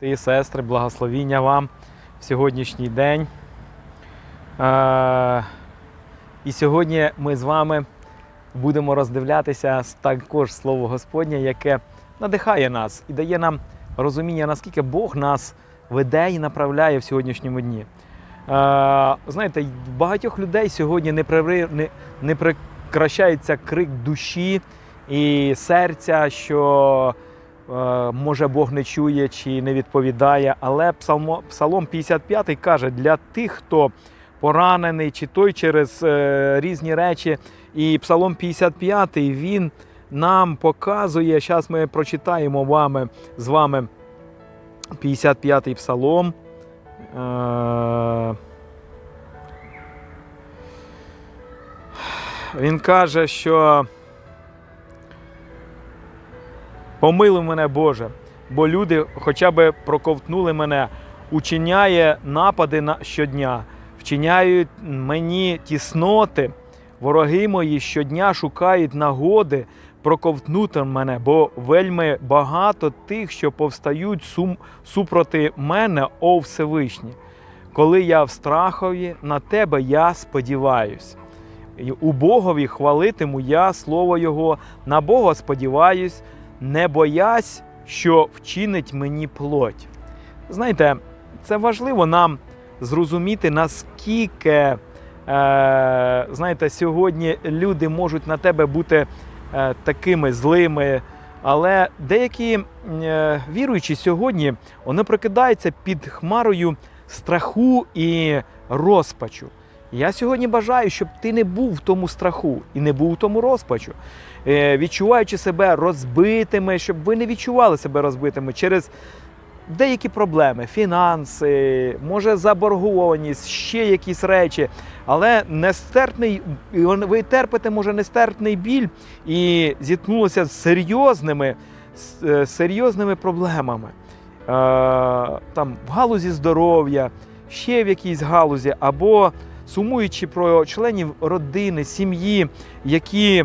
Брати і сестри, благословіння вам в сьогоднішній день. Е, і сьогодні ми з вами будемо роздивлятися також Слово Господнє, яке надихає нас і дає нам розуміння, наскільки Бог нас веде і направляє в сьогоднішньому дні. Е, знаєте, багатьох людей сьогодні не, прери, не, не прекращається крик душі і серця, що може Бог не чує чи не відповідає. Але Псалом 55 каже, для тих, хто поранений, чи той через е, різні речі. І Псалом 55 він нам показує, зараз ми прочитаємо вами, з вами 55-й псалом. Е, Він каже, що Помилуй мене, Боже, бо люди хоча б проковтнули мене, учиняє напади на щодня, вчиняють мені тісноти. Вороги мої щодня шукають нагоди проковтнути мене, бо вельми багато тих, що повстають сум, супроти мене, о Всевишній. Коли я в страхові, на тебе я сподіваюсь. У Богові хвалитиму я слово Його, на Бога сподіваюсь, не боясь, що вчинить мені плоть. Знаєте, це важливо нам зрозуміти, наскільки е, знаєте, сьогодні люди можуть на тебе бути е, такими злими. Але деякі е, віруючі сьогодні вони прокидаються під хмарою страху і розпачу. Я сьогодні бажаю, щоб ти не був в тому страху і не був в тому розпачу, Е, відчуваючи себе розбитими, щоб ви не відчували себе розбитими через деякі проблеми, фінанси, може заборгованість, ще якісь речі. Але нестерпний, ви терпите, може, нестерпний біль і зіткнулися з серйозними, з, е, серйозними проблемами. Е, там, в галузі здоров'я, ще в якійсь галузі, або сумуючи про членів родини, сім'ї, які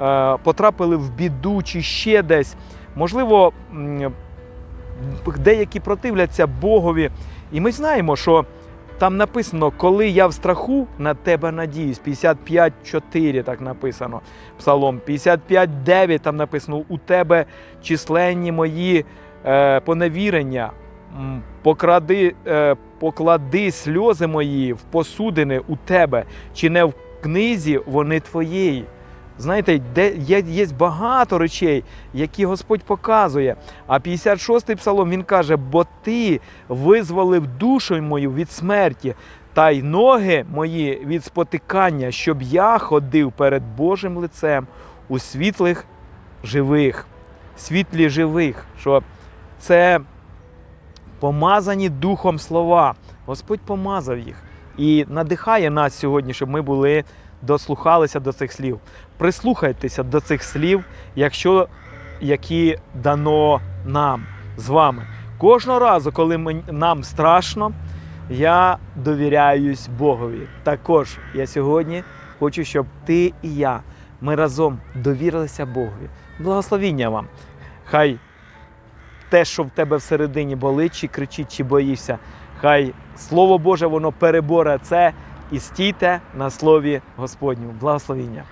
е, потрапили в біду чи ще десь. Можливо, деякі противляться Богові. І ми знаємо, що там написано, коли я в страху на тебе надіюсь. 55.4 так написано. Псалом 55.9 там написано: у тебе численні мої е, поневірення. Покради, е, поклади сльози мої в посудини у тебе, чи не в книзі вони твоєї. Знаєте, де є, є багато речей, які Господь показує. А 56-й псалом він каже: бо ти визволив душу мою від смерті, та й ноги мої від спотикання, щоб я ходив перед Божим лицем у світлих живих, світлі живих. Що це помазані духом слова. Господь помазав їх і надихає нас сьогодні, щоб ми були дослухалися до цих слів. Прислухайтеся до цих слів, якщо які дано нам з вами. Кожного разу, коли мен- нам страшно, я довіряюсь Богові. Також я сьогодні хочу, щоб ти і я ми разом довірилися Богові. Благословіння вам. Хай те, що в тебе всередині болить, чи кричить, чи боїшся, хай Слово Боже воно переборе це і стійте на слові Господньому. Благословіння.